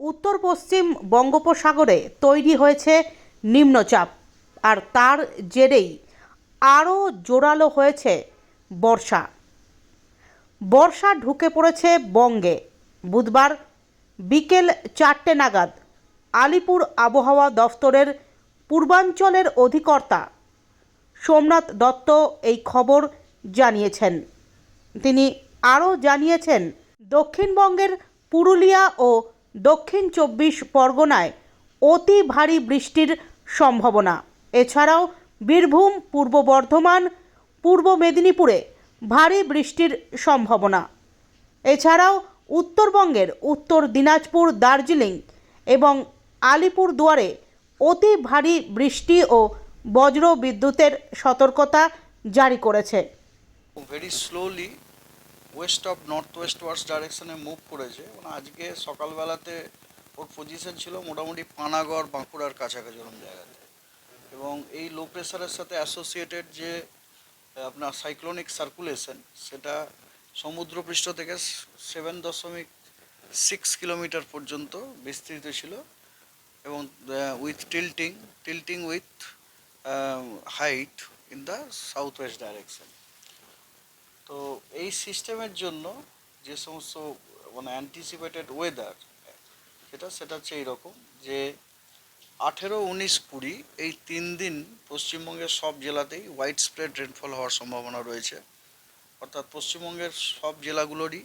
উত্তর পশ্চিম বঙ্গোপসাগরে তৈরি হয়েছে নিম্নচাপ, আর তার জেরেই আরও জোরালো হয়েছে বর্ষা। বর্ষা ঢুকে পড়েছে বঙ্গে। বুধবার বিকেল চারটে নাগাদ আলিপুর আবহাওয়া দফতরের পূর্বাঞ্চলের অধিকর্তা সোমনাথ দত্ত এই খবর জানিয়েছেন। তিনি আরও জানিয়েছেন, দক্ষিণবঙ্গের পুরুলিয়া ও দক্ষিণ চব্বিশ পরগনায় অতি ভারী বৃষ্টির সম্ভাবনা। এছাড়াও বীরভূম, পূর্ব বর্ধমান, পূর্ব মেদিনীপুরে ভারী বৃষ্টির সম্ভাবনা। এছাড়াও উত্তরবঙ্গের উত্তর দিনাজপুর, দার্জিলিং এবং আলিপুর দুয়ারে অতি ভারী বৃষ্টি ও বজ্র বিদ্যুতের সতর্কতা জারি করেছে। Very slowly west of north westwards ডাইরেকশনে মুভ করেছে। মানে আজকে সকালবেলাতে ওর পজিশন ছিল মোটামুটি পানাগড়, বাঁকুড়ার কাছাকাছি ওরকম জায়গাতে। এবং এই লো প্রেশারের সাথে অ্যাসোসিয়েটেড যে আপনার সাইক্লোনিক সার্কুলেশন সেটা সমুদ্রপৃষ্ঠ থেকে সেভেন দশমিক সিক্স কিলোমিটার পর্যন্ত বিস্তৃত ছিল। এবং with tilting tilting with height in the south west direction তো এই সিস্টেমের জন্য যে সমস্ত মানে অ্যান্টিসিপেটেড ওয়েদার সেটা সেটা হচ্ছে এইরকম যে আঠেরো, উনিশ, কুড়ি এই তিন দিন পশ্চিমবঙ্গের সব জেলাতেই হোয়াইট স্প্রেড রেনফল হওয়ার সম্ভাবনা রয়েছে। অর্থাৎ পশ্চিমবঙ্গের সব জেলাগুলোরই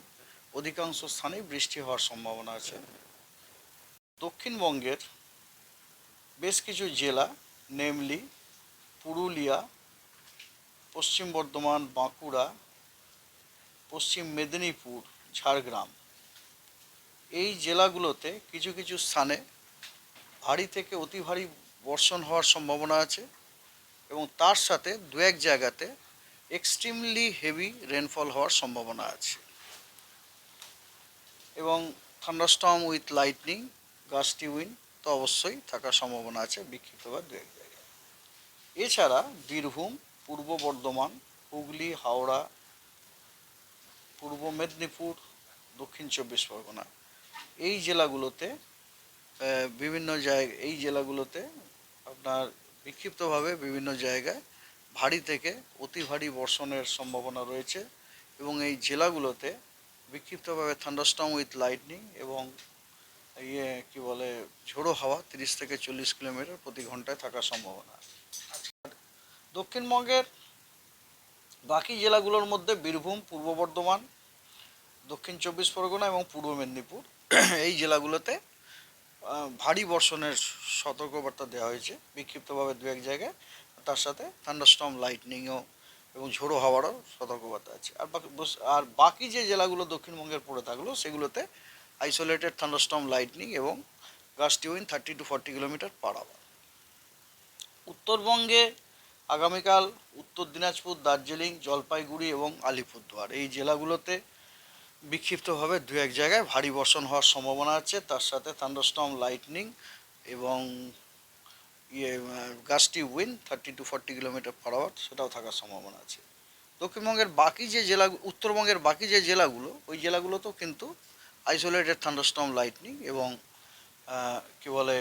অধিকাংশ স্থানেই বৃষ্টি হওয়ার সম্ভাবনা আছে। দক্ষিণবঙ্গের বেশ কিছু জেলা, নেমলি, পুরুলিয়া, পশ্চিম বর্ধমান, বাঁকুড়া পশ্চিম মেদিনীপুর, ঝাড়গ্রাম। এই জেলাগুলোতে কিছু কিছু স্থানে ভারী থেকে অতি ভারী বর্ষণ হওয়ার সম্ভাবনা আছে এবং তার সাথে দু এক জায়গাতে এক্সট্রিমলি হেভি রেনফল হওয়ার সম্ভাবনা আছে। এবং thunderstorm with lightning gusty wind তো অবশ্যই থাকার সম্ভাবনা আছে বিক্ষিপ্ত বা দু এক জায়গায়। এছাড়া বীরভূম, পূর্ব বর্ধমান, হুগলি, হাওড়া পূর্ব মেদিনীপুর, দক্ষিণ চব্বিশ পরগনা। এই জেলাগুলোতে বিভিন্ন জায়গা, এই জেলাগুলোতে আপনার বিক্ষিপ্তভাবে বিভিন্ন জায়গায় ভারী থেকে অতি ভারী বর্ষণের সম্ভাবনা রয়েছে এবং এই জেলাগুলোতে বিক্ষিপ্তভাবে থান্ডারস্টর্ম উইথ লাইটনিং এবং ইয়ে কি বলে, ঝোড়ো হাওয়া তিরিশ থেকে চল্লিশ কিলোমিটার প্রতি ঘন্টায় থাকার সম্ভাবনা দক্ষিণবঙ্গের বাকি জেলাগুলোর মধ্যে বীরভূম, পূর্ব বর্ধমান, দক্ষিণ চব্বিশ পরগনা এবং পূর্ব মেদিনীপুর। এই জেলাগুলোতে ভারী বর্ষণের সতর্কবার্তা দেওয়া হয়েছে বিক্ষিপ্তভাবে দু এক জায়গায়। তার সাথে থান্ডারস্টর্ম লাইটনিংও এবং ঝোড়ো হাওয়ারও সতর্কবার্তা আছে। আর বাকি আর বাকি যে জেলাগুলো দক্ষিণবঙ্গের পড়ে থাকল, সেগুলোতে আইসোলেটেড থান্ডারস্টর্ম লাইটনিং এবং gusty wind thirty to forty kilometre per hour উত্তরবঙ্গে আগামীকাল উত্তর দিনাজপুর, দার্জিলিং, জলপাইগুড়ি এবং আলিপুরদুয়ার। এই জেলাগুলোতে বিক্ষিপ্তভাবে দু এক জায়গায় ভারী বর্ষণ হওয়ার সম্ভাবনা আছে। তার সাথে থান্ডারস্টর্ম, লাইটনিং এবং ইয়ে gusty wind thirty to forty kilometre per hour, সেটাও থাকার সম্ভাবনা আছে। দক্ষিণবঙ্গের বাকি যে জেলা, উত্তরবঙ্গের বাকি যে জেলাগুলো, ওই জেলাগুলোতেও কিন্তু আইসোলেটেড থান্ডারস্টর্ম লাইটনিং এবং কী বলে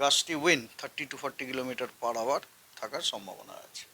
gusty wind thirty to forty kilometre per hour থাকার সম্ভাবনা আছে।